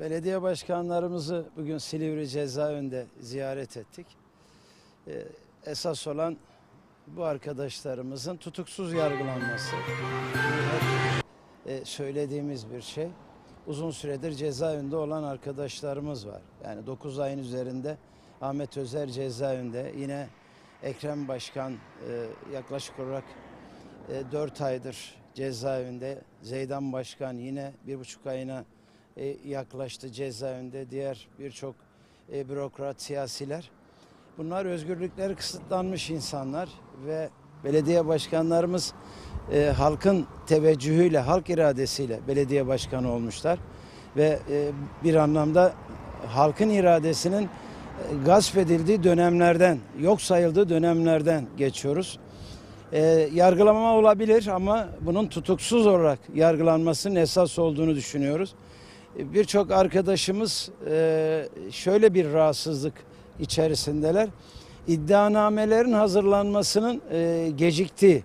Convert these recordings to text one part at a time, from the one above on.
Belediye başkanlarımızı bugün Silivri cezaevinde ziyaret ettik. Ee, esas olan bu arkadaşlarımızın tutuksuz yargılanması. Bu hep, e, söylediğimiz bir şey. Uzun süredir cezaevinde olan arkadaşlarımız var. Yani 9 ayın üzerinde Ahmet Özer cezaevinde. Yine Ekrem Başkan e, yaklaşık olarak 4 aydır cezaevinde. Zeydan Başkan yine bir buçuk ayına e, yaklaştı cezaevinde. Diğer birçok e, bürokrat, siyasiler. Bunlar özgürlükleri kısıtlanmış insanlar ve belediye başkanlarımız e, halkın teveccühüyle, halk iradesiyle belediye başkanı olmuşlar. Ve e, bir anlamda halkın iradesinin e, gasp edildiği dönemlerden, yok sayıldığı dönemlerden geçiyoruz. E, yargılama olabilir ama bunun tutuksuz olarak yargılanmasının esas olduğunu düşünüyoruz. E, Birçok arkadaşımız e, şöyle bir rahatsızlık içerisindeler. İddianamelerin hazırlanmasının e, geciktiği.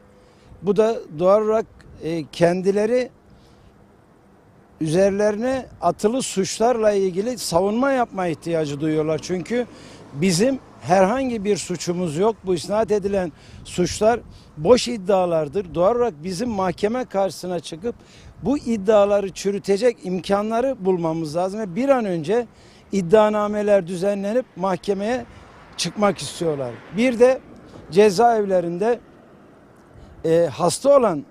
Bu da doğal olarak kendileri üzerlerine atılı suçlarla ilgili savunma yapma ihtiyacı duyuyorlar. Çünkü bizim herhangi bir suçumuz yok. Bu isnat edilen suçlar boş iddialardır. Doğal olarak bizim mahkeme karşısına çıkıp bu iddiaları çürütecek imkanları bulmamız lazım ve bir an önce iddianameler düzenlenip mahkemeye çıkmak istiyorlar. Bir de cezaevlerinde e, hasta olan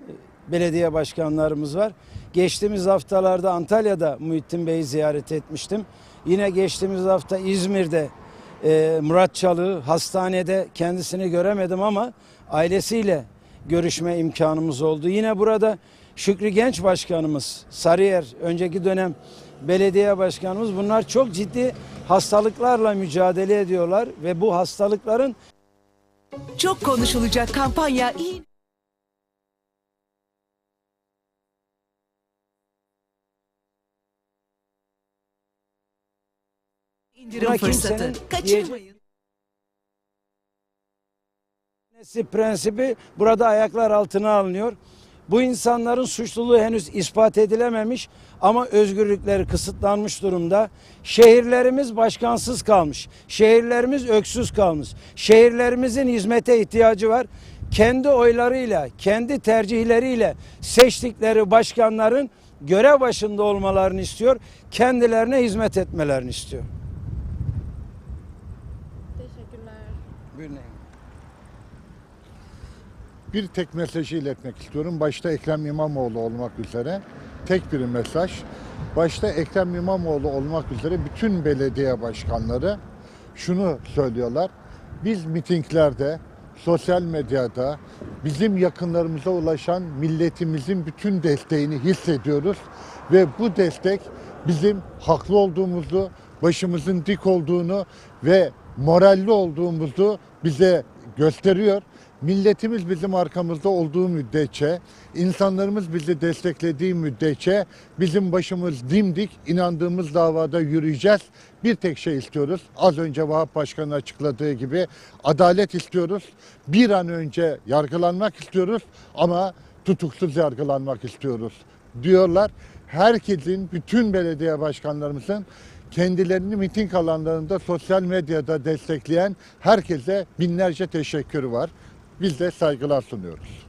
belediye başkanlarımız var. Geçtiğimiz haftalarda Antalya'da Muhittin Bey'i ziyaret etmiştim. Yine geçtiğimiz hafta İzmir'de e, Murat Çalı hastanede kendisini göremedim ama ailesiyle görüşme imkanımız oldu. Yine burada Şükrü Genç Başkanımız, Sarıyer önceki dönem belediye başkanımız bunlar çok ciddi hastalıklarla mücadele ediyorlar ve bu hastalıkların Çok konuşulacak kampanya iyi. İndirim fırsatı. Kaçırmayın. Prensibi burada ayaklar altına alınıyor. Bu insanların suçluluğu henüz ispat edilememiş ama özgürlükleri kısıtlanmış durumda. Şehirlerimiz başkansız kalmış. Şehirlerimiz öksüz kalmış. Şehirlerimizin hizmete ihtiyacı var. Kendi oylarıyla, kendi tercihleriyle seçtikleri başkanların görev başında olmalarını istiyor. Kendilerine hizmet etmelerini istiyor. Teşekkürler. Buyurun. Bir tek mesajı iletmek istiyorum. Başta Ekrem İmamoğlu olmak üzere tek bir mesaj. Başta Ekrem İmamoğlu olmak üzere bütün belediye başkanları şunu söylüyorlar. Biz mitinglerde, sosyal medyada bizim yakınlarımıza ulaşan milletimizin bütün desteğini hissediyoruz ve bu destek bizim haklı olduğumuzu, başımızın dik olduğunu ve moralli olduğumuzu bize gösteriyor. Milletimiz bizim arkamızda olduğu müddetçe, insanlarımız bizi desteklediği müddetçe bizim başımız dimdik, inandığımız davada yürüyeceğiz. Bir tek şey istiyoruz. Az önce Vahap Başkan'ın açıkladığı gibi adalet istiyoruz. Bir an önce yargılanmak istiyoruz ama tutuksuz yargılanmak istiyoruz diyorlar. Herkesin, bütün belediye başkanlarımızın kendilerini miting alanlarında sosyal medyada destekleyen herkese binlerce teşekkür var. Biz de saygılar sunuyoruz.